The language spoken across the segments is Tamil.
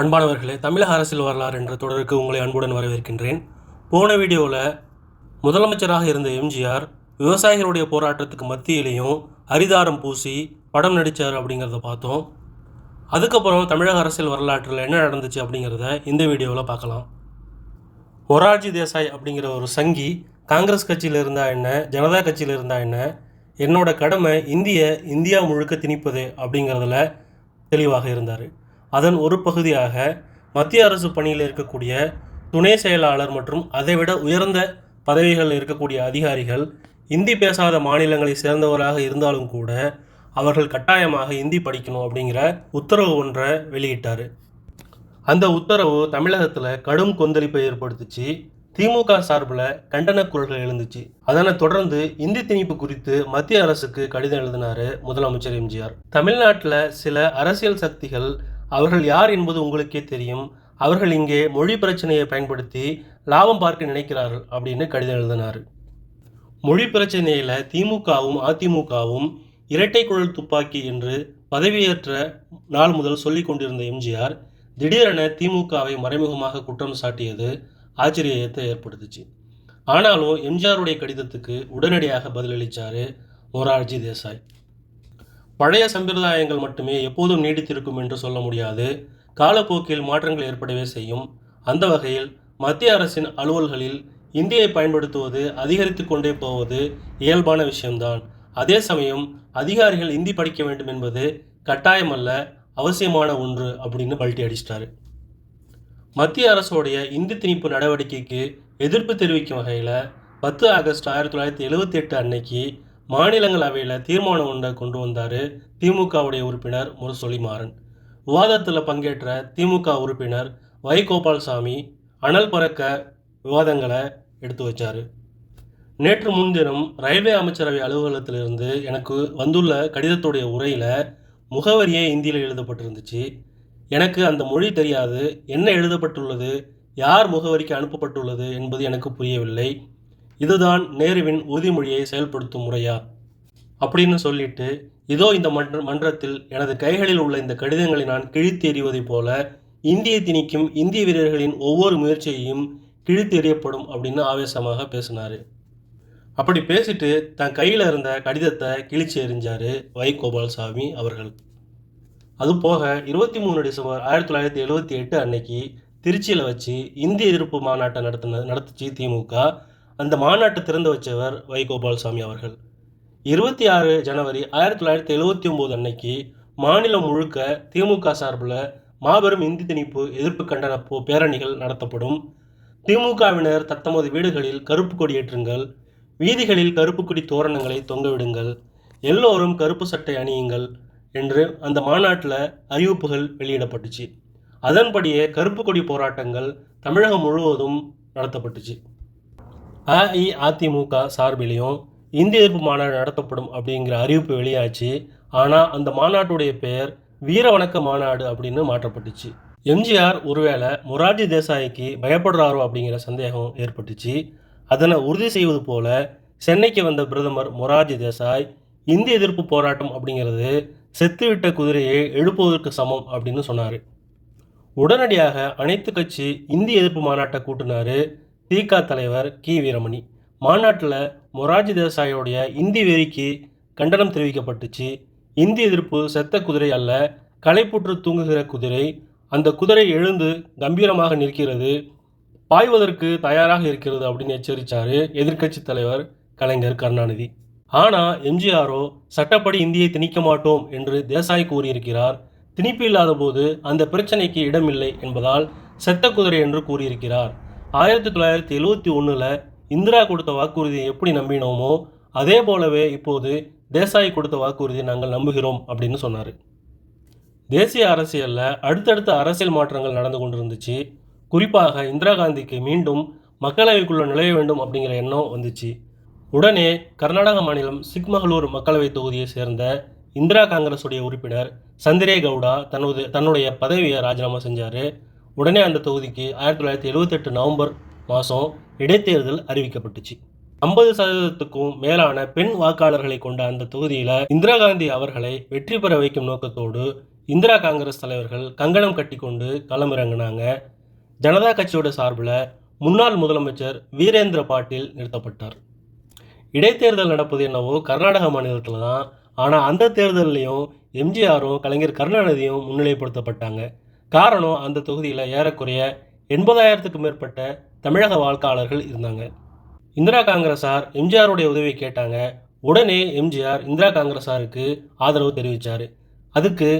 அன்பானவர்களே தமிழக அரசியல் வரலாறு என்ற தொடருக்கு உங்களை அன்புடன் வரவேற்கின்றேன். போன வீடியோவில் முதலமைச்சராக இருந்த எம்ஜிஆர் விவசாயிகளுடைய போராட்டத்துக்கு மத்தியிலையும் அரிதாரம் பூசி படம் நடித்தார் அப்படிங்கிறத பார்த்தோம். அதுக்கப்புறம் தமிழக அரசியல் வரலாற்றில் என்ன நடந்துச்சு அப்படிங்கிறத இந்த வீடியோவில் பார்க்கலாம். மொரார்ஜி தேசாய் அப்படிங்கிற ஒரு சங்கி காங்கிரஸ் கட்சியில் இருந்தா என்ன ஜனதா கட்சியில் இருந்தா என்ன என்னோட கடமை இந்திய இந்தியா முழுக்க திணிப்பது அப்படிங்கிறதுல தெளிவாக இருந்தார். அதன் ஒரு பகுதியாக மத்திய அரசு பணியில் இருக்கக்கூடிய துணை செயலாளர் மற்றும் அதைவிட உயர்ந்த பதவிகளில் இருக்கக்கூடிய அதிகாரிகள் இந்தி பேசாத மாநிலங்களை சேர்ந்தவராக இருந்தாலும் கூட அவர்கள் கட்டாயமாக இந்தி படிக்கணும் அப்படிங்கிற உத்தரவு ஒன்றை வெளியிட்டார். அந்த உத்தரவு தமிழகத்தில் கடும் கொந்தளிப்பை ஏற்படுத்துச்சு. திமுக சார்பில் கண்டன குரல்கள் எழுந்துச்சு. அதனை தொடர்ந்து இந்தி திணிப்பு குறித்து மத்திய அரசுக்கு கடிதம் எழுதினாரு முதலமைச்சர் எம்ஜிஆர். தமிழ்நாட்டில் சில அரசியல் சக்திகள் அவர்கள் யார் என்பது உங்களுக்கே தெரியும். அவர்கள் இங்கே மொழி பிரச்சனையை பயன்படுத்தி லாபம் பார்க்க நினைக்கிறார்கள் அப்படின்னு கடிதம் எழுதினார். மொழி பிரச்சனையில் திமுகவும் அதிமுகவும் இரட்டை குழல் துப்பாக்கி என்று பதவியேற்ற நாள் முதல் சொல்லிக் கொண்டிருந்த எம்ஜிஆர் திடீரென திமுகவை மறைமுகமாக குற்றம் சாட்டியது ஆச்சரியத்தை ஏற்படுத்துச்சு. ஆனாலும் எம்ஜிஆருடைய கடிதத்துக்கு உடனடியாக பதிலளித்தார் மொரார்ஜி தேசாய். பழைய சம்பிரதாயங்கள் மட்டுமே எப்போதும் நீடித்திருக்கும் என்று சொல்ல முடியாது. காலப்போக்கில் மாற்றங்கள் ஏற்படவே செய்யும். அந்த வகையில் மத்திய அரசின் அலுவல்களில் இந்தியை பயன்படுத்துவது அதிகரித்து கொண்டே போவது இயல்பான விஷயம்தான். அதே சமயம் அதிகாரிகள் இந்தி படிக்க வேண்டும் என்பது கட்டாயமல்ல அவசியமான ஒன்று அப்படின்னு பல்ட்டி அடிச்சிட்டாரு. மத்திய அரசோடைய இந்தி திணிப்பு நடவடிக்கைக்கு எதிர்ப்பு தெரிவிக்கும் வகையில் பத்து ஆகஸ்ட் ஆயிரத்தி தொள்ளாயிரத்தி எழுவத்தி எட்டு அன்னைக்கு மாநிலங்களவையில் தீர்மானம் ஒன்றை கொண்டு வந்தார் திமுகவுடைய உறுப்பினர் முரசொலி மாறன் விவாதத்தில் பங்கேற்ற திமுக உறுப்பினர் வைகோபால்சாமி அனல் பறக்க விவாதங்களை எடுத்து வச்சார். நேற்று முன்தினம் ரயில்வே அமைச்சரவை அலுவலகத்திலிருந்து எனக்கு வந்துள்ள கடிதத்துடைய உரையில் முகவரியே இந்தியில் எழுதப்பட்டிருந்துச்சு. எனக்கு அந்த மொழி தெரியாது என்ன எழுதப்பட்டுள்ளது யார் முகவரிக்கு அனுப்பப்பட்டுள்ளது என்பது எனக்கு புரியவில்லை. இதுதான் நேருவின் உறுதிமொழியை செயல்படுத்தும் முறையா? அப்படின்னு சொல்லிட்டு இதோ இந்த மன்ற மன்றத்தில் எனது கைகளில் உள்ள இந்த கடிதங்களை நான் கிழித்து எறிவதைப் போல இந்திய திணிக்கும் இந்திய வீரர்களின் ஒவ்வொரு முயற்சியையும் கிழித்து எறியப்படும் அப்படின்னு ஆவேசமாக பேசினார். அப்படி பேசிட்டு தன் கையில் இருந்த கடிதத்தை கிழிச்சு எறிஞ்சார் வை கோபால்சாமி அவர்கள். அது போக இருபத்தி மூணு டிசம்பர் ஆயிரத்தி தொள்ளாயிரத்தி எழுபத்தி எட்டு அன்னைக்கு திருச்சியில் வச்சு இந்திய எதிர்ப்பு மாநாட்டை நடத்தின நடத்துச்சு திமுக அந்த மாநாட்டை திறந்து வச்சவர் வைகோபால்சாமி அவர்கள். இருபத்தி ஆறு ஜனவரி ஆயிரத்தி தொள்ளாயிரத்தி எழுபத்தி ஒம்பது அன்னைக்கு மாநிலம் முழுக்க திமுக சார்பில் மாபெரும் இந்தி திணிப்பு எதிர்ப்பு கண்டன பேரணிகள் நடத்தப்படும். திமுகவினர் தத்தமது வீடுகளில் கருப்பு கொடி ஏற்றுங்கள் வீதிகளில் கருப்பு கொடி தோரணங்களை தொங்கவிடுங்கள் எல்லோரும் கருப்பு சட்டை அணியுங்கள் என்று அந்த மாநாட்டில் அறிவிப்புகள் வெளியிடப்பட்டுச்சு. அதன்படியே கருப்பு கொடி போராட்டங்கள் தமிழகம் முழுவதும் நடத்தப்பட்டுச்சு. அஇஅதிமுக சார்பிலையும் இந்திய எதிர்ப்பு மாநாடு நடத்தப்படும் அப்படிங்கிற அறிவிப்பு வெளியாச்சு. ஆனால் அந்த மாநாட்டுடைய பெயர் வீர வணக்க மாநாடு அப்படின்னு மாற்றப்பட்டுச்சு. எம்ஜிஆர் ஒருவேளை மொரார்ஜி தேசாய்க்கு பயப்படுறாரோ அப்படிங்கிற சந்தேகம் ஏற்பட்டுச்சு. அதனை உறுதி செய்வது போல சென்னைக்கு வந்த பிரதமர் மொரார்ஜி தேசாய் இந்திய எதிர்ப்பு போராட்டம் அப்படிங்கிறது செத்துவிட்ட குதிரையை எழுப்புவதற்கு சமம் அப்படின்னு சொன்னார். உடனடியாக அனைத்து கட்சி இந்திய எதிர்ப்பு மாநாட்டை கூட்டினாரு திக தலைவர் கி. வீரமணி. மாநாட்டில் மொரார்ஜி தேசாயோடைய இந்தி வெறிக்கு கண்டனம் தெரிவிக்கப்பட்டுச்சு. இந்தி எதிர்ப்பு செத்த குதிரை அல்ல களைப்புற்று தூங்குகிற குதிரை. அந்த குதிரை எழுந்து கம்பீரமாக நிற்கிறது. பாய்வதற்கு தயாராக இருக்கிறது அப்படின்னு எச்சரித்தார் எதிர்க்கட்சி தலைவர் கலைஞர் கருணாநிதி. ஆனால் எம்ஜிஆரோ சட்டப்படி இந்தியை திணிக்க மாட்டோம் என்று தேசாய் கூறியிருக்கிறார். திணிப்பு இல்லாத போது அந்த பிரச்சனைக்கு இடமில்லை என்பதால் செத்த குதிரை என்று கூறியிருக்கிறார். ஆயிரத்தி தொள்ளாயிரத்தி எழுவத்தி ஒன்றில் இந்திரா கொடுத்த வாக்குறுதியை எப்படி நம்பினோமோ அதே போலவே இப்போது தேசாய் கொடுத்த வாக்குறுதியை நாங்கள் நம்புகிறோம் அப்படின்னு சொன்னார். தேசிய அரசியலில் அடுத்தடுத்த அரசியல் மாற்றங்கள் நடந்து கொண்டிருந்துச்சு. குறிப்பாக இந்திரா காந்திக்கு மீண்டும் மக்களவைக்குள்ளே நுழைய வேண்டும் அப்படிங்கிற எண்ணம் வந்துச்சு. உடனே கர்நாடக மாநிலம் சிக்மகளூர் மக்களவை தொகுதியை சேர்ந்த இந்திரா காங்கிரஸுடைய உறுப்பினர் சந்திரே கவுடா தனது தன்னுடைய பதவியை ராஜினாமா செஞ்சார். உடனே அந்த தொகுதிக்கு ஆயிரத்தி தொள்ளாயிரத்தி எழுவத்தெட்டு நவம்பர் மாதம் இடைத்தேர்தல் அறிவிக்கப்பட்டுச்சு. ஐம்பது சதவீதத்துக்கும் மேலான பெண் வாக்காளர்களை கொண்ட அந்த தொகுதியில் இந்திரா காந்தி அவர்களை வெற்றி பெற வைக்கும் நோக்கத்தோடு இந்திரா காங்கிரஸ் தலைவர்கள் கங்கணம் கட்டிக்கொண்டு களமிறங்கினாங்க. ஜனதா கட்சியோட சார்பில் முன்னாள் முதலமைச்சர் வீரேந்திர பாட்டீல் நிறுத்தப்பட்டார். இடைத்தேர்தல் நடப்பது என்னவோ கர்நாடக மாநிலத்தில் தான் ஆனால் அந்த தேர்தல்லையும் எம்ஜிஆரும் கலைஞர் கருணாநிதியும் முன்னிலைப்படுத்தப்பட்டாங்க. காரணம் அந்த தொகுதியில் ஏறக்குறைய எண்பதாயிரத்துக்கு மேற்பட்ட தமிழக வாழ்க்காளர்கள் இருந்தாங்க. இந்திரா காங்கிரஸார் எம்ஜிஆருடைய உதவி கேட்டாங்க. உடனே எம்ஜிஆர் இந்திரா காங்கிரஸாருக்கு ஆதரவு தெரிவித்தார் அதுக்கு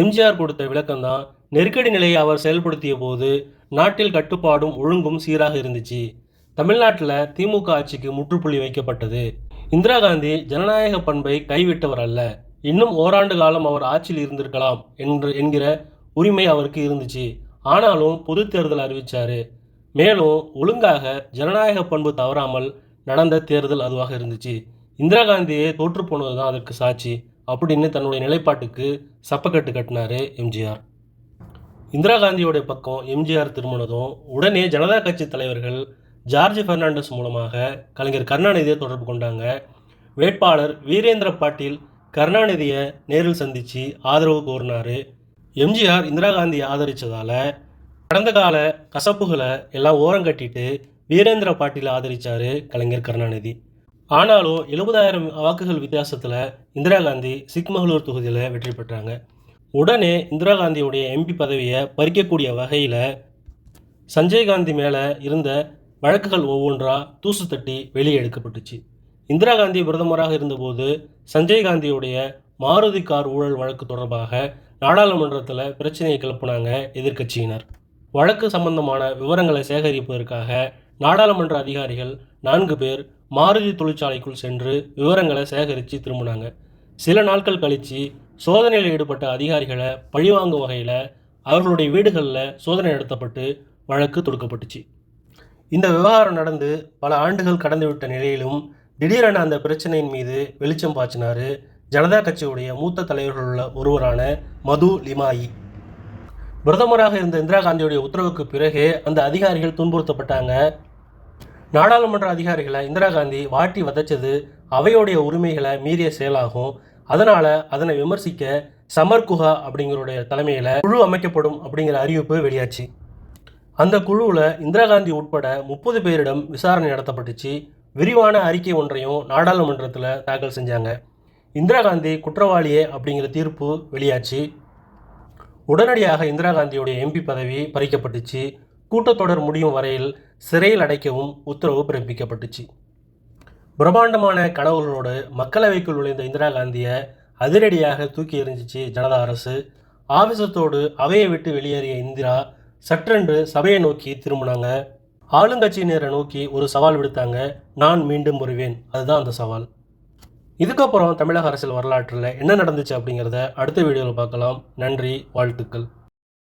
எம்ஜிஆர் கொடுத்த விளக்கம்தான் நெருக்கடி நிலையை அவர் செயல்படுத்திய போது நாட்டில் கட்டுப்பாடும் ஒழுங்கும் சீராக இருந்துச்சு. தமிழ்நாட்டில் திமுக ஆட்சிக்கு முற்றுப்புள்ளி வைக்கப்பட்டது. இந்திரா காந்தி ஜனநாயக பண்பை கைவிட்டவர் அல்ல. இன்னும் ஓராண்டு காலம் அவர் ஆட்சியில் இருந்திருக்கலாம் என்று என்கிற உரிமை அவருக்கு இருந்துச்சு. ஆனாலும் பொது தேர்தல் அறிவித்தார் மேலும் ஒழுங்காக ஜனநாயக பண்பு தவறாமல் நடந்த தேர்தல் அதுவாக இருந்துச்சு. இந்திரா காந்தியே தோற்று போனது தான் அதற்கு சாட்சி. அப்படின்னு தன்னுடைய நிலைப்பாட்டுக்கு சப்பக்கட்டு கட்டினாரு எம்ஜிஆர். இந்திரா காந்தியோடைய பக்கம் எம்ஜிஆர் திரும்பினதும் உடனே ஜனதா கட்சி தலைவர்கள் ஜார்ஜ் பெர்னாண்டஸ் மூலமாக கலைஞர் கருணாநிதியை தொடர்பு கொண்டாங்க. வேட்பாளர் வீரேந்திர பாட்டீல் கருணாநிதியை நேரில் சந்தித்து ஆதரவு கோரினார். எம்ஜிஆர் இந்திரா காந்தி ஆதரித்ததால் கடந்த கால கசப்புகளை எல்லாம் ஓரங்கட்டிட்டு வீரேந்திர பாட்டீல் ஆதரித்தார் கலைஞர் கருணாநிதி. ஆனாலும் எழுபதாயிரம் வாக்குகள் வித்தியாசத்தில் இந்திரா காந்தி சிக்மகளூர் தொகுதியில் வெற்றி பெற்றாங்க. உடனே இந்திரா காந்தியுடைய எம்பி பதவியை பறிக்கக்கூடிய வகையில் சஞ்சய் காந்தி மேலே இருந்த வழக்குகள் ஒவ்வொன்றா தூசு தட்டி வெளியே எடுக்கப்பட்டுச்சு. இந்திரா காந்தி பிரதமராக இருந்தபோது சஞ்சய் காந்தியுடைய மாருதி கார் ஊழல் வழக்கு தொடர்பாக நாடாளுமன்றத்தில் பிரச்சனையை கிளப்புனாங்க எதிர்க்கட்சியினர். வழக்கு சம்பந்தமான விவரங்களை சேகரிப்பதற்காக நாடாளுமன்ற அதிகாரிகள் நான்கு பேர் மாருதி தொழிற்சாலைக்குள் சென்று விவரங்களை சேகரித்து திரும்பினாங்க. சில நாட்கள் கழித்து சோதனையில் ஈடுபட்ட அதிகாரிகளை பழிவாங்கும் வகையில் அவர்களுடைய வீடுகளில் சோதனை நடத்தப்பட்டு வழக்கு தொடுக்கப்பட்டுச்சு. இந்த விவகாரம் நடந்து பல ஆண்டுகள் கடந்துவிட்ட நிலையிலும் திடீரென அந்த பிரச்சனையின் மீது வெளிச்சம் பாய்ச்சினார் ஜனதா கட்சியுடைய மூத்த தலைவர்களுள்ள ஒருவரான மது லிமாயி. பிரதமராக இருந்த இந்திரா காந்தியுடைய உத்தரவுக்கு பிறகே அந்த அதிகாரிகள் துன்புறுத்தப்பட்டாங்க. நாடாளுமன்ற அதிகாரிகளை இந்திரா காந்தி வாட்டி வதைச்சது அவையோடைய உரிமைகளை மீறிய செயலாகும். அதனால் அதனை விமர்சிக்க சமர் குஹா அப்படிங்கிறோடைய தலைமையில் குழு அமைக்கப்படும் அப்படிங்கிற அறிவிப்பு வெளியாச்சு. அந்த குழுவில் இந்திரா காந்தி உட்பட முப்பது பேரிடம் விசாரணை நடத்தப்பட்டுச்சு. விரிவான அறிக்கை ஒன்றையும் நாடாளுமன்றத்தில் தாக்கல் செஞ்சாங்க. இந்திரா காந்தி குற்றவாளியே அப்படிங்கிற தீர்ப்பு வெளியாச்சு. உடனடியாக இந்திரா காந்தியுடைய எம்பி பதவி பறிக்கப்பட்டுச்சு. கூட்டத்தொடர் முடியும் வரையில் சிறையில் அடைக்கவும் உத்தரவு பிறப்பிக்கப்பட்டுச்சு. பிரம்மாண்டமான கனவுகளோடு மக்களவைக்குள் நுழைந்த இந்திரா காந்தியை அதிரடியாக தூக்கி எறிஞ்சிச்சு ஜனதா அரசு. ஆவேசத்தோடு அவையை விட்டு வெளியேறிய இந்திரா சற்றென்று சபையை நோக்கி திரும்பினாங்க. ஆளுங்கட்சியினரை நோக்கி ஒரு சவால் விடுத்தாங்க. நான் மீண்டும் வருவேன். அதுதான் அந்த சவால். இதுக்கப்புறம் தமிழக அரசியல் வரலாற்றில் என்ன நடந்துச்சு அப்படிங்கிறத அடுத்த வீடியோவில் பார்க்கலாம். நன்றி வாழ்த்துக்கள்.